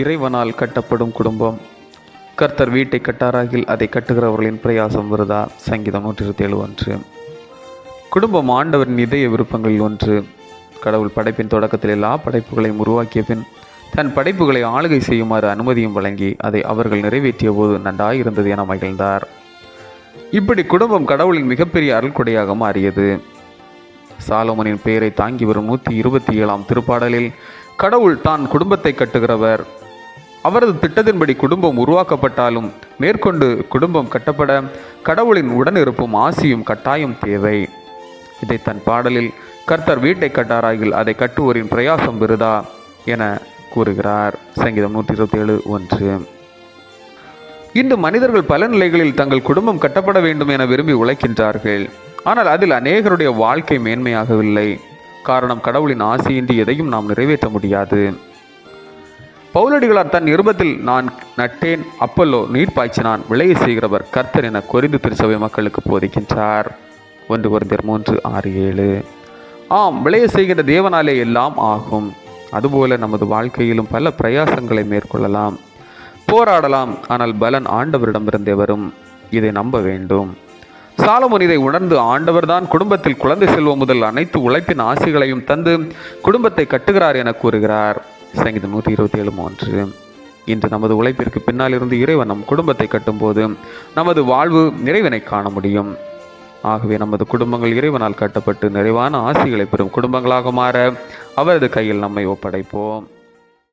இறைவனால் கட்டப்படும் குடும்பம். கர்த்தர் வீட்டை கட்டாராகில் அதை கட்டுகிறவர்களின் பிரயாசம் வருதா? சங்கீதம் நூற்றி இருபத்தி ஏழு ஒன்று. குடும்பம் ஆண்டவரின் இதய விருப்பங்களில் ஒன்று. கடவுள் படைப்பின் தொடக்கத்தில் எல்லா படைப்புகளையும் உருவாக்கிய பின் தன் படைப்புகளை ஆளுகை செய்யுமாறு அனுமதியும் வழங்கி அதை அவர்கள் நிறைவேற்றிய போது நன்றாயிருந்தது என மகிழ்ந்தார். இப்படி குடும்பம் கடவுளின் மிகப்பெரிய அருள்கொடையாக மாறியது. சாலோமனின் பெயரை தாங்கி வரும் நூற்றி இருபத்தி ஏழாம் திருப்பாடலில் கடவுள் தான் குடும்பத்தை கட்டுகிறவர். அவரது திட்டத்தின்படி குடும்பம் உருவாக்கப்பட்டாலும் மேற்கொண்டு குடும்பம் கட்டப்பட கடவுளின் உடனிருப்பும் ஆசியும் கட்டாயம் தேவை. இதை தன் பாடலில் கர்த்தர் வீட்டை கட்டாராயில் அதை கட்டுவோரின் பிரயாசம் விருதா என கூறுகிறார். சங்கீதம் நூற்றி இருபத்தி ஏழு ஒன்று. இன்று மனிதர்கள் பல நிலைகளில் தங்கள் குடும்பம் கட்டப்பட வேண்டும் என விரும்பி உழைக்கின்றார்கள். ஆனால் அதில் அநேகருடைய வாழ்க்கை மேன்மையாகவில்லை. காரணம் கடவுளின் ஆசையின்றி எதையும் நாம் நிறைவேற்ற முடியாது. பவுலடிகளார் தன் இருபத்தில் நான் நட்டேன் அப்பல்லோ நீர் பாய்ச்சினான் விளைய செய்கிறவர் கர்த்தர் என கொரிந்து திருச்சபை மக்களுக்கு போதிக்கின்றார். ஒன்று குறைந்தர் மூன்று ஆறு ஏழு. ஆம் விளைய செய்கிற தேவனாலே எல்லாம் ஆகும். அதுபோல நமது வாழ்க்கையிலும் பல பிரயாசங்களை மேற்கொள்ளலாம். போராடலாம் ஆனால் பலன் ஆண்டவரிடமிருந்தே வரும். இதை நம்ப வேண்டும். சாலமோன் இதை உணர்ந்து ஆண்டவர்தான் குடும்பத்தில் குழந்தை செல்வம் முதல் அனைத்து உழைப்பின் ஆசைகளையும் தந்து குடும்பத்தை கட்டுகிறார் என கூறுகிறார். சங்கீதம் நூற்றி இருபத்தி ஏழு மூன்று. இன்று நமது உழைப்பிற்கு பின்னால் இருந்து இறைவன் நம் குடும்பத்தை கட்டும்போது நமது வாழ்வு நிறைவனை காண முடியும். ஆகவே நமது குடும்பங்கள் இறைவனால் கட்டப்பட்டு நிறைவான ஆசிகளை பெறும் குடும்பங்களாக மாற அவரது கையில் நம்மை ஒப்படைப்போம்.